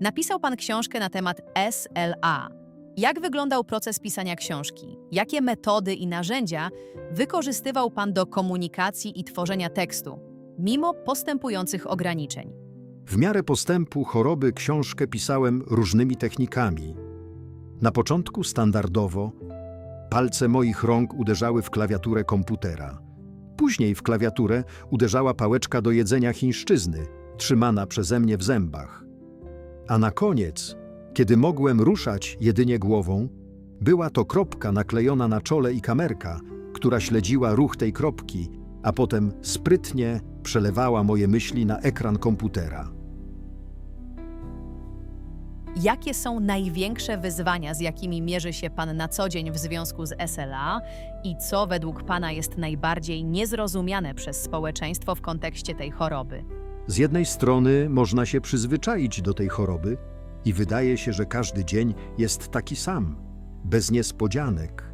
Napisał pan książkę na temat SLA. Jak wyglądał proces pisania książki? Jakie metody i narzędzia wykorzystywał pan do komunikacji i tworzenia tekstu, mimo postępujących ograniczeń? W miarę postępu choroby książkę pisałem różnymi technikami. Na początku standardowo palce moich rąk uderzały w klawiaturę komputera. Później w klawiaturę uderzała pałeczka do jedzenia chińszczyzny, trzymana przeze mnie w zębach. A na koniec, kiedy mogłem ruszać jedynie głową, była to kropka naklejona na czole i kamerka, która śledziła ruch tej kropki, a potem sprytnie przelewała moje myśli na ekran komputera. Jakie są największe wyzwania, z jakimi mierzy się Pan na co dzień w związku z SLA i co według Pana jest najbardziej niezrozumiane przez społeczeństwo w kontekście tej choroby? Z jednej strony można się przyzwyczaić do tej choroby i wydaje się, że każdy dzień jest taki sam, bez niespodzianek.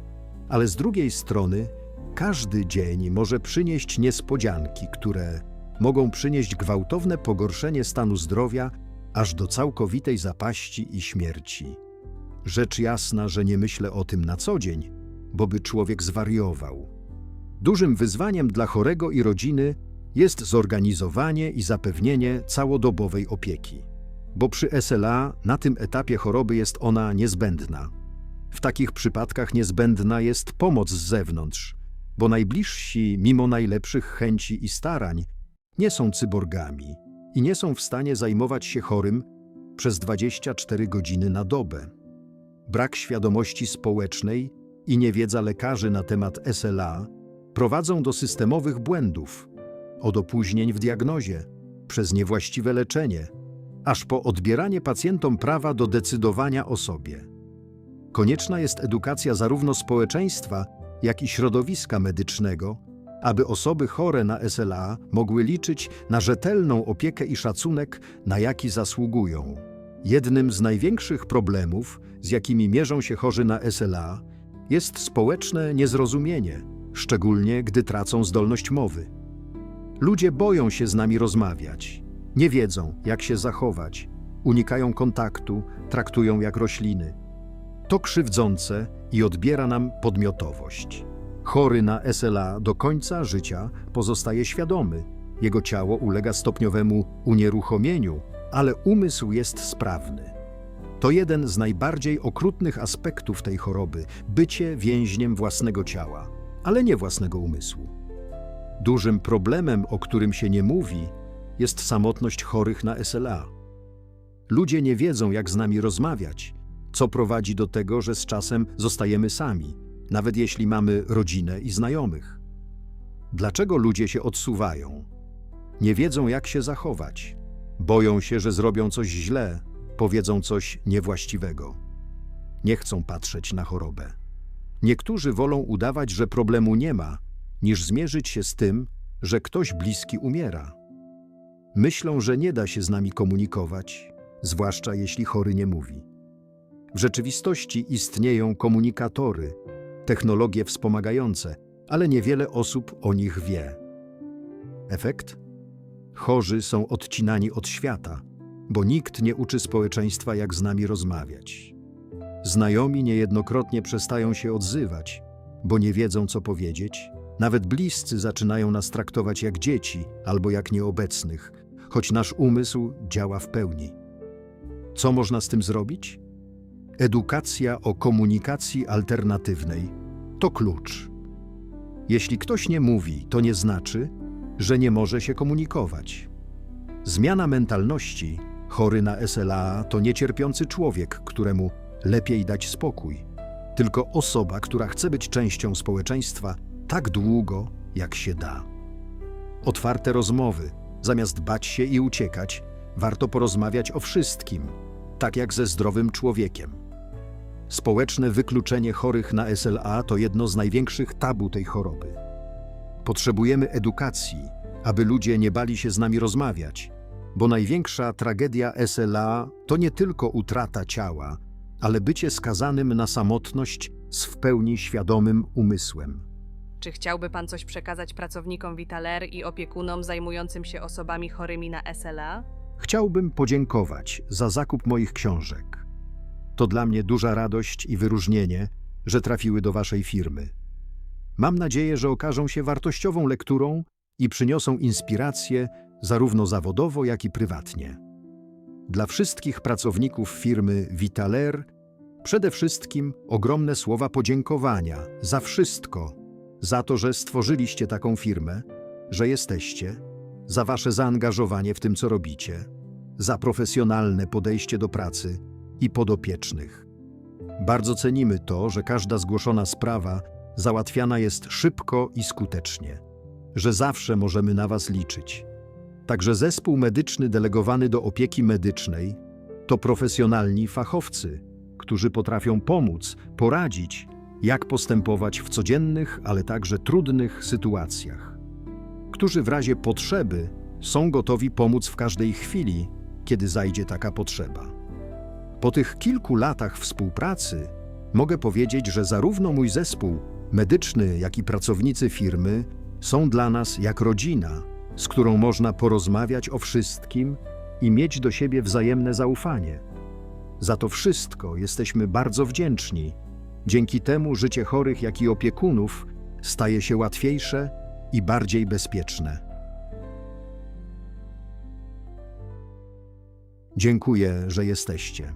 Ale z drugiej strony każdy dzień może przynieść niespodzianki, które mogą przynieść gwałtowne pogorszenie stanu zdrowia aż do całkowitej zapaści i śmierci. Rzecz jasna, że nie myślę o tym na co dzień, bo by człowiek zwariował. Dużym wyzwaniem dla chorego i rodziny jest zorganizowanie i zapewnienie całodobowej opieki. Bo przy SLA na tym etapie choroby jest ona niezbędna. W takich przypadkach niezbędna jest pomoc z zewnątrz, bo najbliżsi, mimo najlepszych chęci i starań, nie są cyborgami i nie są w stanie zajmować się chorym przez 24 godziny na dobę. Brak świadomości społecznej i niewiedza lekarzy na temat SLA prowadzą do systemowych błędów, od opóźnień w diagnozie, przez niewłaściwe leczenie, aż po odbieranie pacjentom prawa do decydowania o sobie. Konieczna jest edukacja zarówno społeczeństwa, jak i środowiska medycznego, aby osoby chore na SLA mogły liczyć na rzetelną opiekę i szacunek, na jaki zasługują. Jednym z największych problemów, z jakimi mierzą się chorzy na SLA, jest społeczne niezrozumienie, szczególnie gdy tracą zdolność mowy. Ludzie boją się z nami rozmawiać, nie wiedzą, jak się zachować, unikają kontaktu, traktują jak rośliny. To krzywdzące i odbiera nam podmiotowość. Chory na SLA do końca życia pozostaje świadomy. Jego ciało ulega stopniowemu unieruchomieniu, ale umysł jest sprawny. To jeden z najbardziej okrutnych aspektów tej choroby bycie więźniem własnego ciała, ale nie własnego umysłu. Dużym problemem, o którym się nie mówi, jest samotność chorych na SLA. Ludzie nie wiedzą, jak z nami rozmawiać, co prowadzi do tego, że z czasem zostajemy sami, nawet jeśli mamy rodzinę i znajomych. Dlaczego ludzie się odsuwają? Nie wiedzą, jak się zachować. Boją się, że zrobią coś źle, powiedzą coś niewłaściwego. Nie chcą patrzeć na chorobę. Niektórzy wolą udawać, że problemu nie ma, niż zmierzyć się z tym, że ktoś bliski umiera. Myślą, że nie da się z nami komunikować, zwłaszcza jeśli chory nie mówi. W rzeczywistości istnieją komunikatory, technologie wspomagające, ale niewiele osób o nich wie. Efekt? Chorzy są odcinani od świata, bo nikt nie uczy społeczeństwa, jak z nami rozmawiać. Znajomi niejednokrotnie przestają się odzywać, bo nie wiedzą, co powiedzieć. Nawet bliscy zaczynają nas traktować jak dzieci albo jak nieobecnych, choć nasz umysł działa w pełni. Co można z tym zrobić? Edukacja o komunikacji alternatywnej to klucz. Jeśli ktoś nie mówi, to nie znaczy, że nie może się komunikować. Zmiana mentalności chory na SLA to niecierpiący człowiek, któremu lepiej dać spokój, tylko osoba, która chce być częścią społeczeństwa tak długo, jak się da. Otwarte rozmowy, zamiast bać się i uciekać, warto porozmawiać o wszystkim, tak jak ze zdrowym człowiekiem. Społeczne wykluczenie chorych na SLA to jedno z największych tabu tej choroby. Potrzebujemy edukacji, aby ludzie nie bali się z nami rozmawiać, bo największa tragedia SLA to nie tylko utrata ciała, ale bycie skazanym na samotność z w pełni świadomym umysłem. Czy chciałby Pan coś przekazać pracownikom Vitalair i opiekunom zajmującym się osobami chorymi na SLA? Chciałbym podziękować za zakup moich książek. To dla mnie duża radość i wyróżnienie, że trafiły do Waszej firmy. Mam nadzieję, że okażą się wartościową lekturą i przyniosą inspirację zarówno zawodowo, jak i prywatnie. Dla wszystkich pracowników firmy Vitaler przede wszystkim ogromne słowa podziękowania za wszystko, za to, że stworzyliście taką firmę, że jesteście, za Wasze zaangażowanie w tym, co robicie, za profesjonalne podejście do pracy i podopiecznych. Bardzo cenimy to, że każda zgłoszona sprawa załatwiana jest szybko i skutecznie, że zawsze możemy na Was liczyć. Także zespół medyczny delegowany do opieki medycznej to profesjonalni fachowcy, którzy potrafią pomóc, poradzić, jak postępować w codziennych, ale także trudnych sytuacjach. Którzy w razie potrzeby są gotowi pomóc w każdej chwili, kiedy zajdzie taka potrzeba. Po tych kilku latach współpracy mogę powiedzieć, że zarówno mój zespół medyczny, jak i pracownicy firmy są dla nas jak rodzina, z którą można porozmawiać o wszystkim i mieć do siebie wzajemne zaufanie. Za to wszystko jesteśmy bardzo wdzięczni. Dzięki temu życie chorych, jak i opiekunów staje się łatwiejsze i bardziej bezpieczne. Dziękuję, że jesteście.